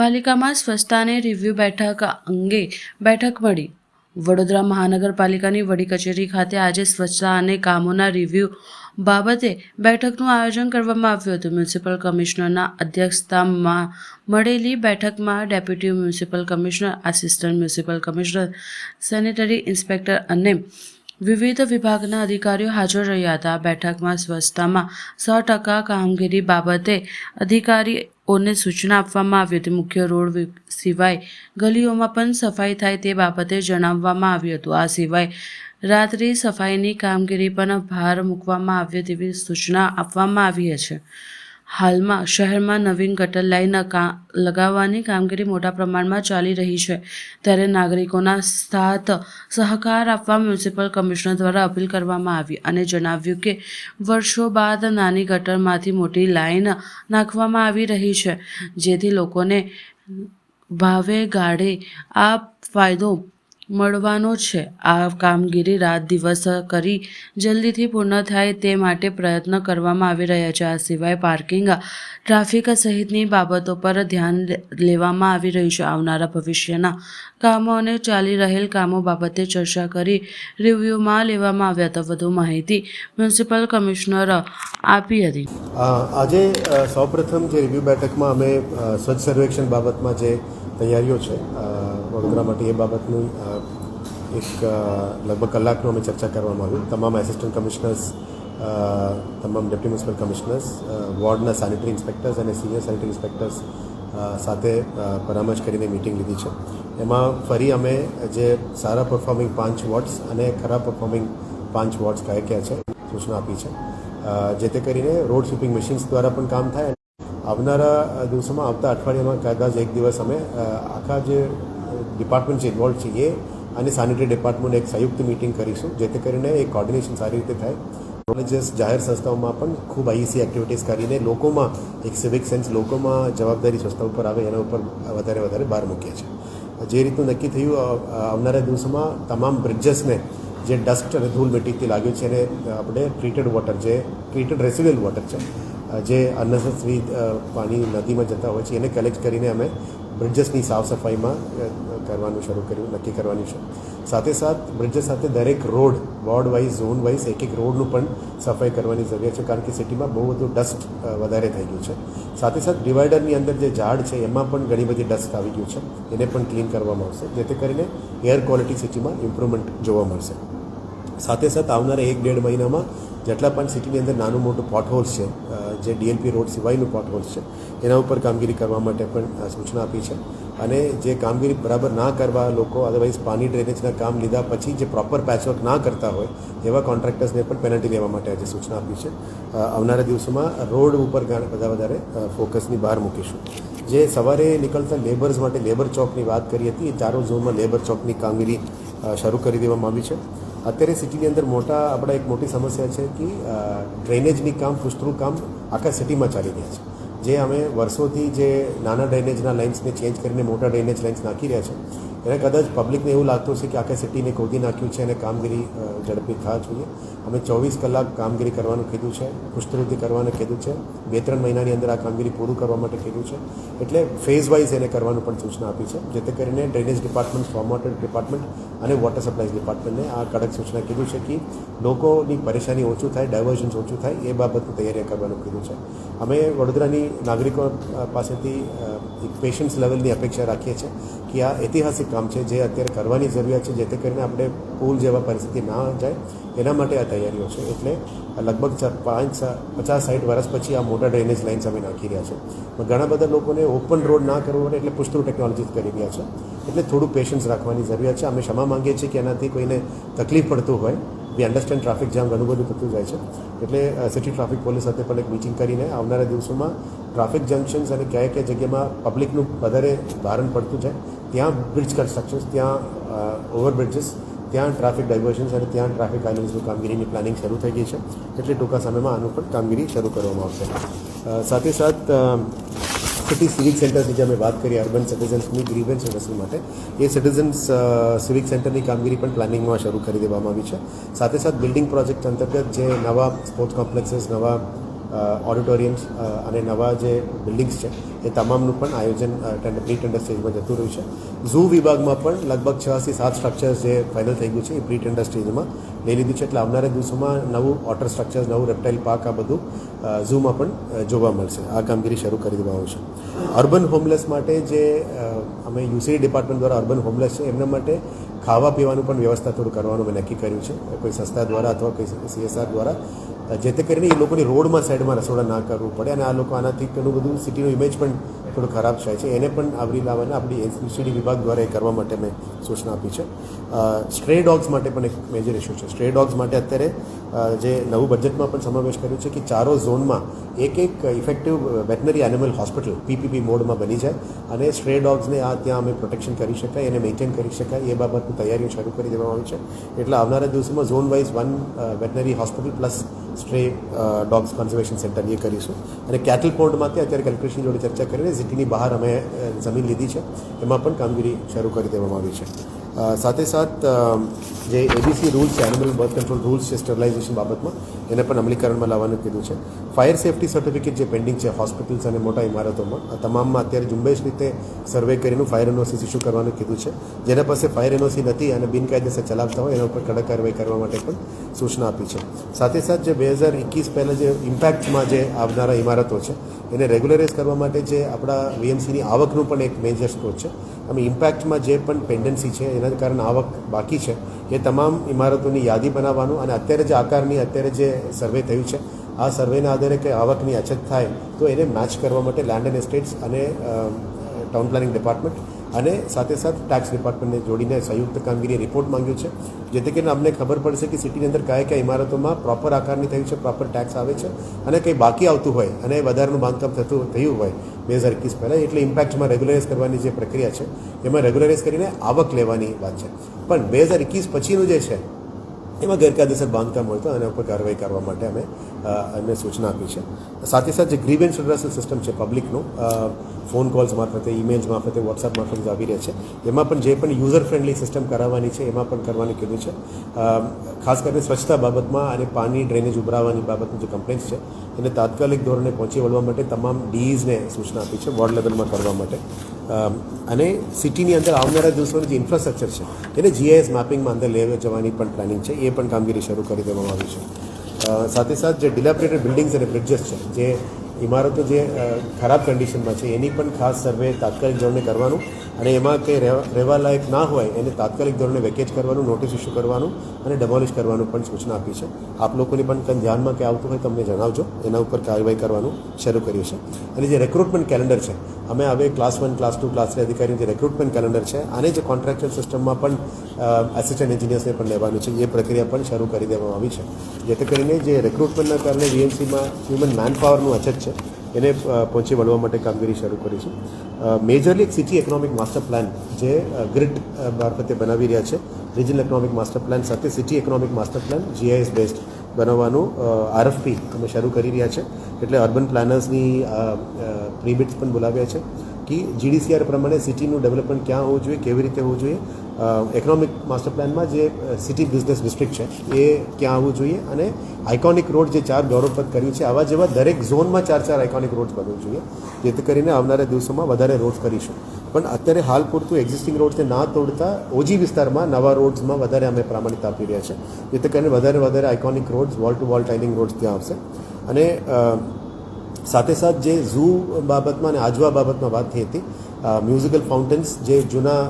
પાલિકામાં સ્વચ્છતાને રિવ્યૂ બેઠક અંગે બેઠક મળી. વડોદરા મહાનગરપાલિકાની વડી કચેરી ખાતે આજે સ્વચ્છતા અને કામોના રિવ્યૂ બાબતે બેઠકનું આયોજન કરવામાં આવ્યું હતું. મ્યુનિસિપલ કમિશનરના અધ્યક્ષતામાં મળેલી બેઠકમાં deputy municipal commissioner, assistant municipal commissioner, sanitary inspector અને વિવિધ વિભાગના અધિકારીઓ હાજર રહ્યા હતા. બેઠકમાં સ્વચ્છતામાં સો ટકા કામગીરી બાબતે અધિકારીઓને સૂચના આપવામાં આવી હતી. મુખ્ય રોડ સિવાય ગલીઓમાં પણ સફાઈ થાય તે બાબતે જણાવવામાં આવ્યું હતું. આ સિવાય રાત્રિ સફાઈની કામગીરી પર ભાર મૂકવામાં આવ્યો તેવી સૂચના આપવામાં આવી છે. હાલમાં શહેરમાં નવીન ગટર લાઈન કા, લગાવવાની કામગીરી મોટા પ્રમાણમાં ચાલી રહી છે. ત્યારે નાગરિકોના સાથ સહકાર આપવા મ્યુનિસિપલ કમિશનર દ્વારા અપીલ કરવામાં આવી અને જણાવ્યું કે વર્ષો બાદ નાની ગટરમાંથી મોટી લાઈન નાખવામાં આવી રહી છે, જેથી લોકોને ભાવે ગાળે આ ફાયદો મળવાનો છે. આ કામગીરી રાત દિવસ કરી જલ્દીથી પૂર્ણ થાય તે માટે પ્રયત્ન કરવામાં આવી રહ્યા છે. આ સિવાય પાર્કિંગ, ટ્રાફિક સહિતની બાબતો પર ધ્યાન લેવામાં આવી રહ્યું છે. આવનારા ભવિષ્યના કામો અને ચાલી રહેલ કામો બાબતે ચર્ચા કરી રિવ્યૂમાં લેવામાં આવ્યા હતા. વધુ માહિતી મ્યુનિસિપલ કમિશનર આપી હતી. આજે સૌપ્રથમ જે રિવ્યુ બેઠકમાં અમે સ્વચ્છ સર્વેક્ષણ બાબતમાં જે તૈયારીઓ છે. વડોદરા માટે એ બાબતનું એક લગભગ કલાકનું અમે ચર્ચા કરવામાં આવ્યું. તમામ એસિસ્ટન્ટ કમિશનર્સ તમામ ડેપ્ટી મ્યુનિસિપલ કમિશનર્સ વોર્ડના સેનિટરી ઇન્સ્પેક્ટર્સ અને સિનિયર સેનિટરી ઇન્સ્પેક્ટર્સ સાથે પરામર્શ કરીને મિટિંગ લીધી છે. એમાં ફરી અમે જે સારા પરફોર્મિંગ પાંચ વોર્ડ્સ અને ખરાબ પરફોર્મિંગ પાંચ વોર્ડ્સ કયા કયા છે, સૂચના આપી છે. જે તે કરીને રોડ સ્વીપિંગ મશીન્સ દ્વારા પણ કામ થાય આવનારા દિવસોમાં, આવતા અઠવાડિયામાં, કદાચ એક દિવસ અમે આખા જે ડિપાર્ટમેન્ટ છે ઇન્વોલ્વ એ અને સેનિટરી ડિપાર્ટમેન્ટ એક સંયુક્ત મિટિંગ કરીશું, જેથી કરીને એ કોર્ડિનેશન સારી રીતે થાય. કોલેજીસ જાહેર સંસ્થાઓમાં પણ ખૂબ આઈસી એક્ટિવિટીઝ કરીને લોકોમાં, એક સિવિક સેન્સ લોકોમાં જવાબદારી સંસ્થા ઉપર આવે, એના ઉપર વધારે વધારે ભાર મૂકીએ છીએ. જે રીતનું નક્કી થયું આવનારા દિવસોમાં તમામ બ્રિજેસને જે ડસ્ટ અને ધૂળ મિટ્ટીથી લાગ્યું છે, એને આપણે ટ્રીટેડ વોટર જે ટ્રીટેડ રેસિડ્યુઅલ વોટર છે જે અનનેસેસરી પાણી નદીમાં જતા હોય છે, એને કલેક્ટ કરીને અમે બ્રિજેસની સાફ સફાઈમાં કરવાનું શરૂ કર્યું, નક્કી કરવાનું છે. સાથે સાથ બ્રિજેસ સાથે દરેક road ward wise zone wise એક એક રોડનું પણ સફાઈ કરવાની જરૂરિયાત છે, કારણ કે સિટીમાં બહુ બધું ડસ્ટ વધારે થઈ ગયું છે. સાથે સાથ, ડિવાઈડરની અંદર જે ઝાડ છે, એમાં પણ ઘણી બધી ડસ્ટ આવી ગયું છે, એને પણ ક્લીન કરવામાં આવશે, જેથી કરીને એર ક્વોલિટી સિટીમાં ઇમ્પ્રુવમેન્ટ જોવા મળશે. સાથે સાથ, આવનારા એક ડેઢ મહિનામાં જેટલા પણ સિટીની અંદર નાનું મોટું પોટહોલ્સ છે જે ડીએલપી રોડ સિવાયનું પોટહોલ્સ છે, એના ઉપર કામગીરી કરવા માટે પણ સૂચના આપી છે. અને જે કામગીરી બરાબર ના કરવા લોકો અદરવાઇઝ પાણી ડ્રેનેજના કામ લીધા પછી જે પ્રોપર પેચવર્ક ના કરતા હોય, એવા કોન્ટ્રાક્ટર્સને પણ પેનલ્ટી લેવા માટે આજે સૂચના આપી છે. આવનારા દિવસોમાં રોડ ઉપર બધા વધારે ફોકસની બહાર મૂકીશું. જે સવારે નીકળતા લેબર્સ માટે લેબર ચોકની વાત કરી હતી, એ ચારો ઝોનમાં લેબર ચોકની કામગીરી શરૂ કરી દેવામાં આવી છે. અત્યારે સિટીની અંદર મોટા આપણા એક મોટી સમસ્યા છે કે ડ્રેનેજની કામ પુષ્કરું કામ આખા સિટીમાં ચાલી રહ્યા છે. જે અમે વર્ષોથી જે નાના ડ્રેનેજના લાઇન્સને ચેન્જ કરીને મોટા ડ્રેનેજ લાઇન્સ નાખી રહ્યા છે એને કદાચ પબ્લિકને એવું લાગતું છે કે આખા સિટીને ખોદી નાખ્યું છે અને કામગીરી ઝડપી થવા જોઈએ. અમે ચોવીસ કલાક કામગીરી કરવાનું કીધું છે પુષ્કૃતિ કરવાનું કીધું છે. બે ત્રણ મહિનાની અંદર આ કામગીરી પૂરું કરવા માટે કીધું છે. એટલે ફેઝ વાઇઝ એને કરવાનું પણ સૂચના આપી છે, જેથી કરીને ડ્રેનેજ ડિપાર્ટમેન્ટ સ્ટોમ ડિપાર્ટમેન્ટ અને વોટર સપ્લાય ડિપાર્ટમેન્ટને આ કડક સૂચના કીધું છે કે લોકોની પરેશાની ઓછું થાય ડાયવર્ઝન્સ ઓછું થાય, એ બાબતની તૈયારી કરવાનું કીધું છે. અમે વડોદરાની નાગરિકો પાસેથી એક પેશન્સ લેવલની અપેક્ષા રાખીએ છીએ. કે આ ઐતિહાસિક કામ છે જે અત્યારે કરવાની જરૂરિયાત છે, જેથી કરીને આપણે પૂલ જેવા પરિસ્થિતિ ના જાય, એના માટે આ તૈયારીઓ છે. એટલે લગભગ પાંચ પચાસ સાઠ વર્ષ પછી આ મોટા ડ્રેનેજ લાઇન્સ અમે નાખી રહ્યા છે. ઘણા બધા લોકોને ઓપન રોડ ના કરવો પડે એટલે પુષ્કળ ટેકનોલોજી કરી રહ્યા છે. એટલે થોડું પેશન્સ રાખવાની જરૂરિયાત છે. અમે ક્ષમા માંગીએ છીએ કે એનાથી કોઈને તકલીફ પડતું હોય વી અન્ડરસ્ટેન્ડ ટ્રાફિક જામ ઘણું બધું થતું જાય છે. એટલે સિટી ટ્રાફિક પોલીસ સાથે પણ એક મિટિંગ કરીને આવનારા દિવસોમાં ટ્રાફિક જંકશન્સ અને ક્યાંય ક્યાંય જગ્યામાં પબ્લિકનું વધારે ભારણ પડતું જાય, ત્યાં બ્રિજ કન્સ્ટ્રક્શન્સ, ત્યાં ઓવરબ્રિજીસ ત્યાં ટ્રાફિક ડાયવર્ઝન્સ અને ત્યાં ટ્રાફિક આઇલેન્ડ્સનું કામગીરીની પ્લાનિંગ શરૂ થઈ ગઈ છે. એટલે ટૂંકા સમયમાં આનું પણ કામગીરી શરૂ કરવામાં આવશે. સાથે સાથ સિટી સિવિક સેન્ટરની જે અમે વાત કરી અર્બન સિટીઝન્સની ગ્રીવન્સ રસી માટે, એ સિટીઝન્સ સિવિક સેન્ટરની કામગીરી પણ પ્લાનિંગમાં શરૂ કરી દેવામાં આવી છે. સાથે સાથે બિલ્ડિંગ પ્રોજેક્ટ અંતર્ગત જે નવા સ્પોર્ટ્સ કોમ્પ્લેક્સીસ નવા ઓડિટોરિયમ્સ અને નવા જે બિલ્ડિંગ્સ છે, એ તમામનું પણ આયોજન પ્રી ટેન્ડર સ્ટેજમાં જતું રહ્યું છે. ઝૂ વિભાગમાં પણ લગભગ છથી સાત સ્ટ્રક્ચર્સ જે ફાઇનલ થઈ ગયું છે, એ પ્રી ટેન્ડર સ્ટેજમાં લઈ લીધું છે. એટલે આવનારા દિવસોમાં નવું વોટર સ્ટ્રક્ચર્સ નવું રેપ્ટાઇલ પાર્ક આ બધું ઝૂમાં પણ જોવા મળશે. આ કામગીરી શરૂ કરી દેવામાં આવશે. અર્બન હોમલેસ માટે જે અમે યુસીડી ડિપાર્ટમેન્ટ દ્વારા અર્બન હોમલેસ છે, એમના માટે ખાવા પીવાનું પણ વ્યવસ્થા થોડું કરવાનું મેં નક્કી કર્યું છે. કોઈ સંસ્થા દ્વારા અથવા કોઈ સીએસઆર દ્વારા જેથી કરીને એ લોકોની રોડમાં સાઈડમાં રસોડા ના કરવું પડે અને આ લોકો આનાથી ઘણું બધું સિટીનું ઇમેજ પણ થોડું ખરાબ થાય છે. એને પણ આવરી લાવવાના આપણી સીડી વિભાગ દ્વારા એ કરવા માટે મેં સૂચના આપી છે. સ્ટ્રે ડોગ્સ માટે પણ એક મેજર ઇસ્યુ છે. સ્ટ્રે ડોગ્સ માટે અત્યારે જે નવું બજેટમાં પણ સમાવેશ કર્યું છે કે ચારો ઝોનમાં એક એક effective veterinary animal hospital PPP મોડમાં બની જાય અને સ્ટ્રે ડોગ્સને આ ત્યાં અમે પ્રોટેક્શન કરી શકાય, એને મેન્ટેન કરી શકાય, એ બાબતની તૈયારીઓ શરૂ કરી દેવામાં આવી છે. એટલે આવનારા દિવસોમાં zone wise one veterinary hospital plus stray dogs conservation centre એ કરીશું. અને કેટલ પોર્ટમાંથી અત્યારે કલેક્ટરશ્રી જોડે ચર્ચા કરીને સિટીની બહાર અમે જમીન લીધી છે. એમાં પણ કામગીરી શરૂ કરી દેવામાં આવી છે. સાથે સાથ જે એબીસી રૂલ્સ છે એનિમલ બર્થ કંટ્રોલ રૂલ્સ છે સ્ટરલાઇઝેશન બાબતમાં, એને પણ અમલીકરણમાં લાવવાનું કીધું છે. ફાયર સેફ્ટી સર્ટિફિકેટ જે પેન્ડિંગ છે હોસ્પિટલ્સ અને મોટા ઇમારતોમાં, આ તમામમાં અત્યારે ઝુંબેશ રીતે સર્વે કરીને ફાયર એનઓસી ઇસ્યુ કરવાનું કીધું છે. જેના પાસે ફાયર એનઓસી નથી અને બિનકાયદેસર ચલાવતા હોય, એના ઉપર કડક કાર્યવાહી કરવા માટે પણ સૂચના આપી છે. સાથે સાથ જે બે હજાર એકવીસ પહેલાં જે ઇમ્પેક્ટમાં જે આવનારા ઇમારતો છે, એને રેગ્યુલરાઇઝ કરવા માટે જે આપણા વીએમસીની આવકનું પણ એક મેજર સ્ત્રોત છે. અમે ઇમ્પેક્ટમાં જે પણ પેન્ડન્સી છે, એના કારણે આવક બાકી છે. એ તમામ ઇમારતોની યાદી બનાવવાનું અને અત્યારે જે આકારની અત્યારે જે સર્વે થયું છે, આ સર્વેના આધારે કે આવકની અછત થાય તો એને મેચ કરવા માટે લેન્ડ એન્ડ એસ્ટેટ્સ અને ટાઉન પ્લાનિંગ ડિપાર્ટમેન્ટ અને સાથે સાથે ટેક્સ ડિપાર્ટમેન્ટને જોડીને સંયુક્ત કામગીરી રિપોર્ટ માંગ્યો છે. જેથી કરીને અમને ખબર પડશે કે સિટીની અંદર કયા કયા ઇમારતોમાં પ્રોપર આકારની થયું છે પ્રોપર ટેક્સ આવે છે અને કંઈ બાકી આવતું હોય અને વધારાનું બાંધકામ થતું, થયું હોય. બે હજાર એકવીસ પહેલાં એટલે ઇમ્પેક્ટમાં રેગ્યુલરાઇઝ કરવાની જે પ્રક્રિયા છે, એમાં રેગ્યુલરાઇઝ કરીને આવક લેવાની વાત છે. પણ બે હજાર એકવીસ પછીનું જે છે, એમાં ગેરકાયદેસર બાંધકામ હોય તો એના ઉપર કાર્યવાહી કરવા માટે અમે એમને સૂચના આપી છે. સાથે સાથે જે ગ્રીવેન્સ રિડ્રેસલ સિસ્ટમ છે પબ્લિકનું ફોન કોલ્સ મારફતે ઇમેલ્સ મારફતે વોટ્સઅપ મારફતે આવી રહ્યા છે. એમાં પણ જે પણ યુઝર ફ્રેન્ડલી સિસ્ટમ કરાવવાની છે, એમાં પણ કરવાનું કીધું છે. ખાસ કરીને સ્વચ્છતા બાબતમાં અને પાણી ડ્રેનેજ ઉભરાવાની બાબતની જે કમ્પ્લેન્ટ્સ છે, એને તાત્કાલિક ધોરણે પહોંચી વળવા માટે તમામ ડીઝને સૂચના આપી છે, વોર્ડ લેવલમાં કરવા માટે. અને સિટીની અંદર આવનારા દિવસોનું જે ઇન્ફ્રાસ્ટ્રક્ચર છે, એને જીઆઈએસ મેપિંગમાં અંદર લઈ જવાની પણ પ્લાનિંગ છે, એ પણ કામગીરી શરૂ કરી દેવામાં આવી છે. સાથે સાથ જે ડિલાપરેટેડ બિલ્ડિંગ્સ અને બ્રિજેસ છે, જે ઇમારતો જે ખરાબ કન્ડિશનમાં છે, એની પણ ખાસ સર્વે તાત્કાલિક ધોરણે કરવાનું. અને એમાં કંઈ રહેવા રહેવાલાયક ના હોય, એને તાત્કાલિક ધોરણે વેકેજ કરવાનું નોટિસ ઇસ્યુ કરવાનું અને ડેમોલિશ કરવાનું પણ સૂચના આપી છે. આપ લોકોની પણ કંઈ ધ્યાનમાં કે આવતું હોય તમને જણાવજો. એના ઉપર કાર્યવાહી કરવાનું શરૂ કર્યું છે. અને જે રેક્રુટમેન્ટ કેલેન્ડર છે, અમે હવે class one class two class three અધિકારીનું જે રેક્રુટમેન્ટ કેલેન્ડર છે અને જે કોન્ટ્રાક્ચ્યુઅલ સિસ્ટમમાં પણ એસિસ્ટન્ટ એન્જિનિયર્સને પણ લેવાનું છે. એ પ્રક્રિયા પણ શરૂ કરી દેવામાં આવી છે. જેથી કરીને જે રેક્રુટમેન્ટના કારણે વીએમસીમાં હ્યુમન મેન પાવરનું અછત છે એને પહોંચી વળવા માટે કામગીરી શરૂ કરીશું મેજરલી એક સિટી ઇકોનોમિક માસ્ટર પ્લાન જે ગ્રીડ મારફતે બનાવી રહ્યા છે. રિજનલ ઇકોનોમિક માસ્ટર પ્લાન સાથે city economic master plan GIS based બનાવવાનું આરએફપી અમે શરૂ કરી રહ્યા છે. એટલે અર્બન પ્લાનર્સની પ્રીબિટ્સ પણ બોલાવ્યા છે કે જીડીસીઆર પ્રમાણે સિટીનું ડેવલપમેન્ટ ક્યાં હોવું જોઈએ, કેવી રીતે હોવું જોઈએ. ઇકોનોમિક માસ્ટર પ્લાનમાં જે સિટી બિઝનેસ ડિસ્ટ્રિક્ટ છે, એ ક્યાં આવવું જોઈએ અને આઇકોનિક રોડ જે ચાર ગૌરવપદ કર્યું છે, આવા જેવા દરેક ઝોનમાં ચાર ચાર આઇકોનિક રોડ્સ બનવું જોઈએ. જેથી કરીને આવનારા દિવસોમાં વધારે રોડ કરીશું. પણ અત્યારે હાલ પૂરતું એક્ઝિસ્ટિંગ રોડ્સને ના તોડતા ઓજી વિસ્તારમાં નવા રોડ્સમાં વધારે અમે પ્રામાણિકતા આપી રહ્યા છે જેથી કરીને વધારે વધારે iconic roads wall to wall tiling roads ત્યાં આવશે. અને સાથે સાથ જે ઝૂ બાબતમાં અને આજવા બાબતમાં વાત થઈ હતી મ્યુઝિકલ ફાઉન્ટેન્સ જે જૂના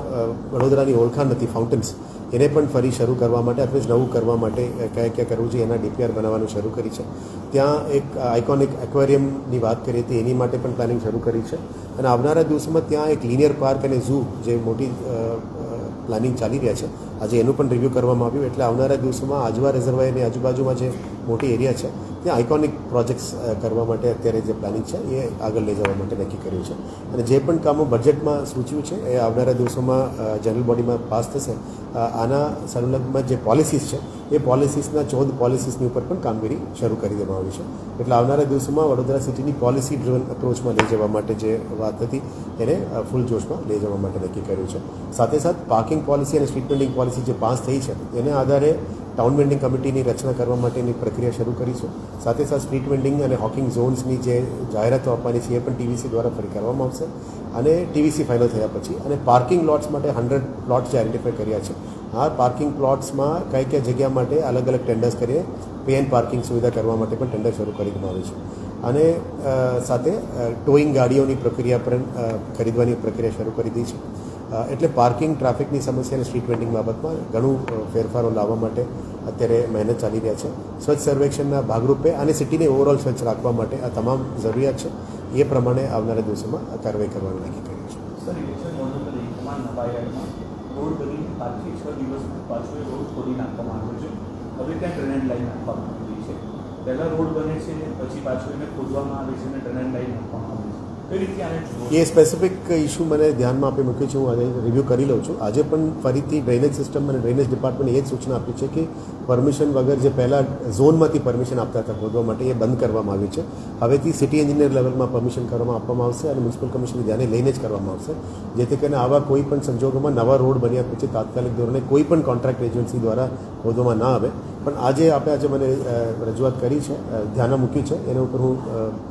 વડોદરાની ઓળખાણ નથી ફાઉન્ટેન્સ એને પણ ફરી શરૂ કરવા માટે અથવા નવું કરવા માટે કયા કયા કરવું જોઈએ, એના ડીપીઆર બનાવવાનું શરૂ કરી છે. ત્યાં એક આઇકોનિક એક્વેરિયમની વાત કરી હતી એની માટે પણ પ્લાનિંગ શરૂ કરી છે. અને આવનારા દિવસોમાં ત્યાં એક લિનિયર પાર્ક અને ઝૂ જે મોટી પ્લાનિંગ ચાલી રહ્યા છે. આજે એનું પણ રિવ્યૂ કરવામાં આવ્યું. એટલે આવનારા દિવસોમાં આજવા રિઝર્વાયરની આજુબાજુમાં જે મોટી એરિયા છે. ત્યાં આઇકોનિક પ્રોજેક્ટ્સ કરવા માટે અત્યારે જે પ્લાનિંગ છે, એ આગળ લઈ જવા માટે નક્કી કર્યું છે. અને જે પણ કામો બજેટમાં સૂચવ્યું છે, એ આવનારા દિવસોમાં જનરલ બોડીમાં પાસ થશે. આના સંલગ્નમાં જે પોલિસીસ છે, એ પોલિસીસના ચૌદ પોલિસીસની ઉપર પણ કામગીરી શરૂ કરી દેવામાં આવી છે. એટલે આવનારા દિવસોમાં વડોદરા સિટીની પોલિસી ડ્રિવન અપ્રોચમાં લઈ જવા માટે જે વાત હતી, એને ફૂલ જોશમાં લઈ જવા માટે નક્કી કર્યું છે. સાથે સાથ પાર્કિંગ પોલિસી અને સ્ટ્રીટ પેન્ડિંગ પોલિસી જે પાસ થઈ છે, એને આધારે ટાઉન વેન્ડિંગ કમિટીની રચના કરવા માટેની પ્રક્રિયા શરૂ કરીશું સાથે સાથે સ્ટ્રીટ વેન્ડિંગ અને હોકિંગ ઝોન્સની જે જાહેરાતો આપવાની છે, એ પણ ટીવીસી દ્વારા ફરી કરવામાં આવશે. અને ટીવીસી ફાઇનલ થયા પછી અને પાર્કિંગ લોટ્સ માટે હંડ્રેડ પ્લોટ્સ જે આઈડેન્ટિફાઈ કર્યા છે. આ પાર્કિંગ પ્લોટ્સમાં કઈ કઈ જગ્યા માટે અલગ અલગ ટેન્ડર્સ કરીએ પે એન્ડ પાર્કિંગ સુવિધા કરવા માટે પણ ટેન્ડર શરૂ કરવામાં આવે છે. અને સાથે ટોઈંગ ગાડીઓની પ્રક્રિયા પણ ખરીદવાની પ્રક્રિયા શરૂ કરી દીધી છે. એટલે પાર્કિંગ ટ્રાફિકની સમસ્યા અને સ્ટ્રીટ વેન્ડિંગ બાબતમાં ઘણું ફેરફારો લાવવા માટે અત્યારે મહેનત ચાલી રહ્યા છે. સ્વચ્છ સર્વેક્ષણના ભાગરૂપે અને સિટીને ઓવરઓલ સ્વચ્છ રાખવા માટે આ તમામ જરૂરિયાત છે, એ પ્રમાણે આવનારા દિવસોમાં કાર્યવાહી કરવાનું નક્કી કર્યું છે. પહેલાં રોડ બને છે પછી પાછું એને ખોદવામાં આવે છે અને ડ્રેનેજ લાઈન આપવામાં આવે છે. એ સ્પેસિફિક ઇસ્યુ મને ધ્યાનમાં આપી મૂક્યું છે, હું આજે રિવ્યૂ કરી લઉં છું. આજે પણ ફરીથી ડ્રેનેજ સિસ્ટમ અને ડ્રેનેજ ડિપાર્ટમેન્ટે એ જ સૂચના આપી છે કે પરમિશન વગર જે પહેલાં ઝોનમાંથી પરમિશન આપતા હતા ખોદવા માટે એ બંધ કરવામાં આવ્યું છે. હવેથી સિટી એન્જિનિયર લેવલમાં પરમિશન કરવામાં આપવામાં આવશે અને મ્યુનિસિપલ કમિશનને ધ્યાને લઈને જ કરવામાં આવશે. જેથી કરીને આવા કોઈ પણ સંજોગોમાં નવા રોડ બન્યા પછી તાત્કાલિક ધોરણે કોઈ પણ કોન્ટ્રાક્ટ એજન્સી દ્વારા ખોદવામાં ના આવે. પણ આજે આપણે આજે મને રજૂઆત કરી છે ધ્યાનમાં મૂકી છે. એના ઉપર હું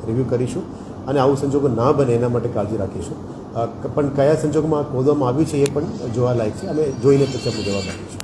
રિવ્યૂ કરીશું. અને આવું સંજોગો ના બને એના માટે કાળજી રાખીશું. પણ કયા સંજોગોમાં ખોદવામાં આવ્યું છે એ પણ જોવા લાયક છે. અમે જોઈને પછી આપણે જવાબ આપીશું